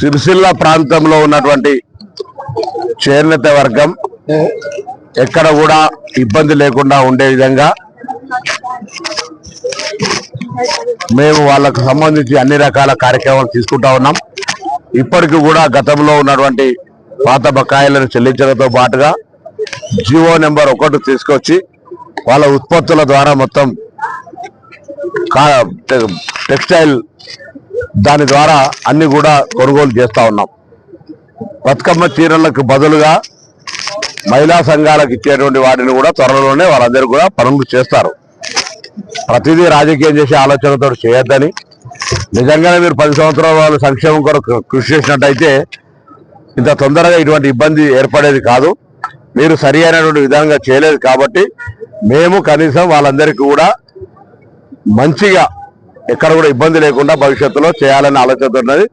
సిరిసిల్ల ప్రాంతంలో ఉన్నటువంటి చేనేత వర్గం ఎక్కడ కూడా ఇబ్బంది లేకుండా ఉండే విధంగా మేము వాళ్ళకు సంబంధించి అన్ని రకాల కార్యక్రమాలు తీసుకుంటా ఉన్నాం. ఇప్పటికి కూడా గతంలో ఉన్నటువంటి పాత బకాయిలను చెల్లించడంతో పాటుగా జియో నెంబర్ ఒకటి తీసుకొచ్చి వాళ్ళ ఉత్పత్తుల ద్వారా మొత్తం కా- టెక్స్టైల్ దాని ద్వారా అన్ని కూడా కొనుగోలు చేస్తా ఉన్నాం. బతుకమ్మ చీరలకు బదులుగా మహిళా సంఘాలకు ఇచ్చేటువంటి వాటిని కూడా త్వరలోనే వాళ్ళందరూ కూడా పనులు చేస్తారు. ప్రతిదీ రాజకీయం చేసే ఆలోచనతో చేయొద్దని. నిజంగానే మీరు పది సంవత్సరాల వాళ్ళు సంక్షేమం కొరకు కృషి చేసినట్టయితే ఇంత తొందరగా ఇటువంటి ఇబ్బంది ఏర్పడేది కాదు. మీరు సరి అయినటువంటి విధంగా చేయలేదు కాబట్టి మేము కనీసం వాళ్ళందరికీ కూడా మంచిగా ఎక్కడ కూడా ఇబ్బంది లేకుండా భవిష్యత్తులో చేయాలని ఆలోచనతో ఉన్నది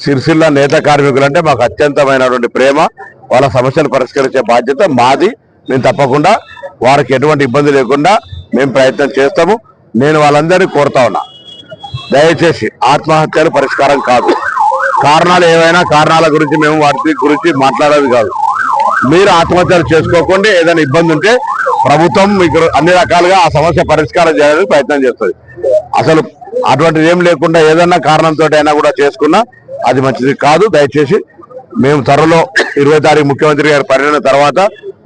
సిరిసిల్ల నేత కార్మికులంటే మాకు అత్యంతమైనటువంటి ప్రేమ. వాళ్ళ సమస్యలు పరిష్కరించే బాధ్యత మాది. మేము తప్పకుండా వారికి ఎటువంటి ఇబ్బంది లేకుండా మేము ప్రయత్నం చేస్తాము. నేను వాళ్ళందరినీ కోరుతా ఉన్నా. దయచేసి ఆత్మహత్యలు పరిష్కారం కాదు. కారణాలు ఏవైనా కారణాల గురించి మేము వాటి గురించి మాట్లాడేది కాదు. మీరు ఆత్మహత్యలు చేసుకోకుండా. ఏదైనా ఇబ్బంది ఉంటే ప్రభుత్వం మీకు అన్ని రకాలుగా ఆ సమస్య పరిష్కారం చేయడానికి ప్రయత్నం చేస్తుంది. అసలు అటువంటిది ఏం లేకుండా ఏదన్నా కారణంతో అయినా కూడా చేసుకున్నా అది మంచిది కాదు. దయచేసి మేము త్వరలో ఇరవై తారీఖు ముఖ్యమంత్రి గారి పర్యటన తర్వాత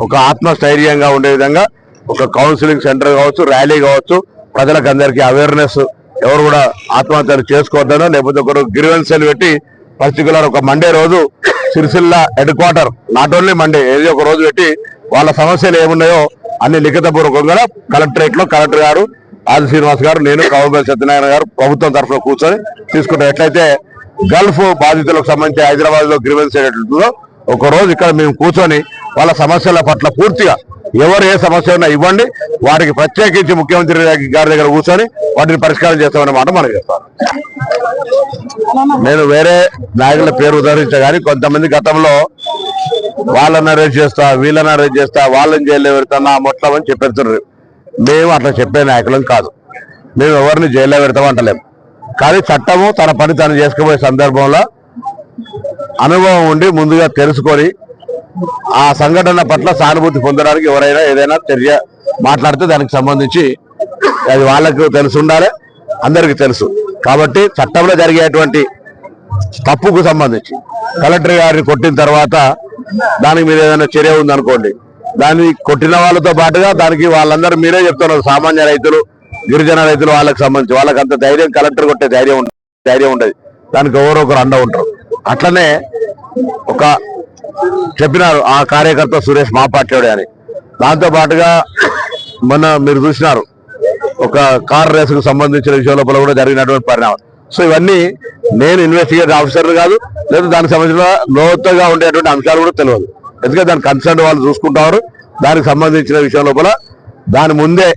ఒక ఆత్మస్థైర్యంగా ఉండే విధంగా ఒక కౌన్సిలింగ్ సెంటర్ కావచ్చు ర్యాలీ కావచ్చు ప్రజలకు అందరికీ అవేర్నెస్ ఎవరు కూడా ఆత్మహత్యలు చేసుకోవద్దనో లేకపోతే ఒకరు గిరివెన్సీలు పెట్టి పర్టికులర్ ఒక మండే రోజు Sircilla head quarter not only Monday ఏదో ఒక రోజు పెట్టి వాళ్ళ సమస్యలు ఏమున్నాయో అన్ని లిఖితపూర్వకంగా కలెక్టరేట్లో కలెక్టర్ గారు ఆది శ్రీనివాస్ గారు నేను కౌబల్ సత్యనారాయణ గారు ప్రభుత్వం తరఫున కూర్చొని తీసుకుంటాం. ఎట్లయితే గల్ఫ్ బాధితులకు సంబంధించి హైదరాబాద్లో గ్రీవెన్స్ అయ్యేటట్లుందో ఒక రోజు ఇక్కడ మేము కూర్చొని వాళ్ళ సమస్యల పట్ల పూర్తిగా ఎవరు ఏ సమస్య ఉన్నా ఇవ్వండి. వాటికి ప్రత్యేకించి ముఖ్యమంత్రి గారి దగ్గర కూర్చొని వాటిని పరిష్కారం చేస్తామన్నమాట మనం చేస్తాం. నేను వేరే నాయకుల పేరు ఉదహరించా కానీ కొంతమంది గతంలో వాళ్ళని అరెస్ట్ చేస్తా వీళ్ళని అరెస్ట్ చేస్తా వాళ్ళని జైల్లో పెడతానా మొట్టమని చెప్పేస్తున్నారు. మేము అట్లా చెప్పే నాయకులం కాదు. మేము ఎవరిని జైల్లో పెడతాం అంటలేము కానీ చట్టము తన పని తను చేసుకుపోయే సందర్భంలో అనుభవం ఉండి ముందుగా తెలుసుకొని ఆ సంఘటన పట్ల సానుభూతి పొందడానికి ఎవరైనా ఏదైనా చర్య మాట్లాడితే దానికి సంబంధించి అది వాళ్ళకు తెలుసు ఉండాలి అందరికీ తెలుసు. కాబట్టి చట్టంలో జరిగేటువంటి తప్పుకు సంబంధించి కలెక్టర్ గారిని కొట్టిన తర్వాత దానికి మీద ఏదైనా చర్య ఉందనుకోండి దాన్ని కొట్టిన వాళ్ళతో పాటుగా దానికి వాళ్ళందరూ మీరే చెప్తున్నారు సామాన్య రైతులు గిరిజన రైతులు వాళ్ళకి సంబంధించి. వాళ్ళకి అంత ధైర్యం కలెక్టర్ కొట్టే ధైర్యం ధైర్యం ఉండదు. దానికి ఎవరో ఒకరు అండ ఉంటారు. అట్లనే ఒక చెప్పినారు ఆ కార్యకర్త సురేష్ మా పార్టీ అని. దాంతో పాటుగా మొన్న మీరు చూసినారు ఒక కార్ రేస్కు సంబంధించిన విషయం లోపల కూడా జరిగినటువంటి పరిణామం. సో ఇవన్నీ నేను ఇన్వెస్టిగేట్ ఆఫీసర్ కాదు లేదా దానికి సంబంధించిన లోతుగా ఉండేటువంటి అంశాలు కూడా తెలియదు. ఎందుకంటే దాని కన్సర్న్ వాళ్ళు చూసుకుంటారు. దానికి సంబంధించిన విషయం లోపల దాని ముందే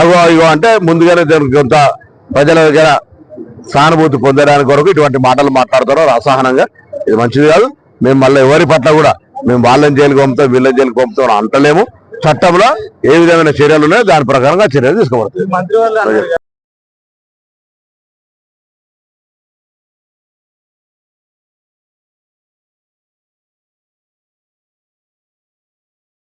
అగో ఇగో అంటే ముందుగానే కొంత ప్రజల దగ్గర సానుభూతి పొందడానికి కొరకు ఇటువంటి మాటలు మాట్లాడుతారో అసహనంగా ఇది మంచిది కాదు. మేము మళ్ళీ ఎవరి పట్ల కూడా మేము వాళ్ళని జైలుకి పంపుతాం వీళ్ళని జైలుకి పంపుతాం అంటలేము. చట్టంలో ఏ విధమైన చర్యలు ఉన్నాయో దాని ప్రకారంగా చర్యలు తీసుకోబడతాయి.